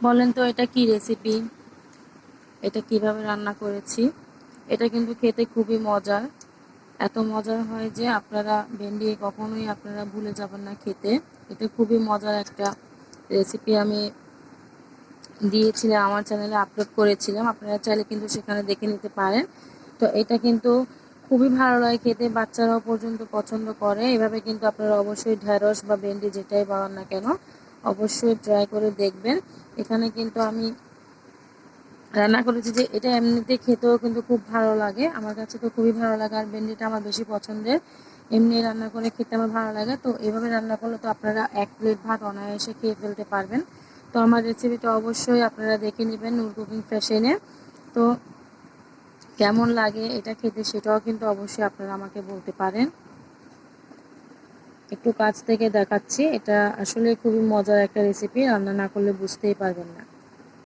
বলেন তো, এটা কি রেসিপি এটা কীভাবে রান্না করেছি? এটা কিন্তু খেতে খুবই মজার। এত মজার হয় যে আপনারা ভেন্ডি কখনোই আপনারা ভুলে যাবেন না খেতে। এটা খুবই মজার একটা রেসিপি আমি দিয়েছিলাম, আমার চ্যানেলে আপলোড করেছিলাম। আপনারা চাইলে কিন্তু সেখানে দেখে নিতে পারেন। তো এটা কিন্তু খুবই ভালো লাগে খেতে, বাচ্চারাও পর্যন্ত পছন্দ করে। এভাবে কিন্তু আপনারা অবশ্যই ঢ্যাঁড়স বা ভেন্ডি যেটাই পাওয়ান না কেন অবশ্যই ট্রাই করে দেখবেন। এখানে কিন্তু আমি রান্না করেছি যে, এটা এমনিতে খেতেও কিন্তু খুব ভালো লাগে। আমার কাছে তো খুবই ভালো লাগে আর ভেন্ডিটা আমার বেশি পছন্দের। এমনি রান্না করে খেতে আমার ভালো লাগে। তো এভাবে রান্না করলে তো আপনারা এক প্লেট ভাত অনায়াসে খেয়ে ফেলতে পারবেন। তো আমার রেসিপিটা অবশ্যই আপনারা দেখে নেবেন নূর কুকিং ফ্যাশনে তো কেমন লাগে এটা খেতে সেটাও কিন্তু অবশ্যই আপনারা আমাকে বলতে পারেন। একটু কাছ থেকে দেখাচ্ছি। এটা আসলে খুবই মজার একটা রেসিপি রান্না না করলে বুঝতেই পারবেন না।